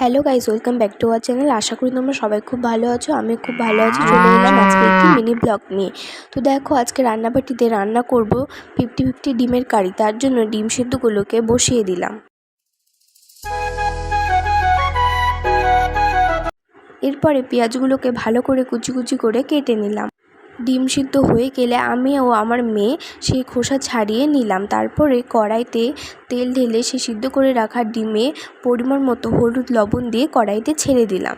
Hello guys welcome back to our channel আশা করি তোমরা সবাই খুব ভালো আছো আমি খুব ভালো আছি। চলে এলাম আজকে একটি মিনি ব্লগ নিয়ে। তো দেখো, আজকে রান্নাবাটিতে রান্না করব ফিফটি ফিফটি ডিমের কারি। তার জন্য ডিম সিদ্ধগুলোকে বসিয়ে দিলাম। এরপরে পেঁয়াজগুলোকে ভালো করে কুচি কুচি করে কেটে নিলাম। ডিম সিদ্ধ হয়ে গেলে আমি ও আমার মেয়ে সেই খোসা ছাড়িয়ে নিলাম। তারপরে কড়াইতে তেল ঢেলে সে সিদ্ধ করে রাখা ডিমে পরিমাণ মতো হলুদ লবণ দিয়ে কড়াইতে ছেড়ে দিলাম।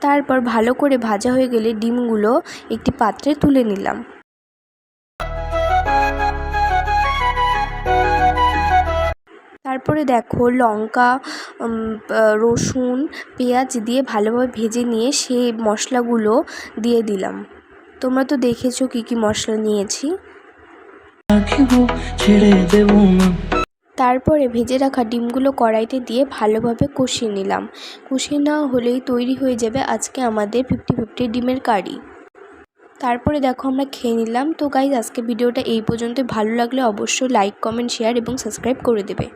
তারপর ভালো করে ভাজা হয়ে গেলে ডিমগুলো একটি পাত্রে তুলে নিলাম। তারপরে দেখো লঙ্কা রসুন, পেঁয়াজ দিয়ে ভালোভাবে ভেজে নিয়ে সেই মশলাগুলো দিয়ে দিলাম। তোমরা তো দেখেছ কী কী মশলা নিয়েছি। তারপরে ভেজে রাখা ডিমগুলো কড়াইতে দিয়ে ভালোভাবে কষিয়ে নিলাম। কষিয়ে নেওয়া হলেই তৈরি হয়ে যাবে আজকে আমাদের ফিফটি ফিফটি ডিমের কারি। তারপরে দেখো আমরা খেয়ে নিলাম। তো গাইজ আজকে ভিডিওটা এই পর্যন্ত ভালো লাগলে অবশ্যই লাইক কমেন্ট শেয়ার এবং সাবস্ক্রাইব করে দেবে।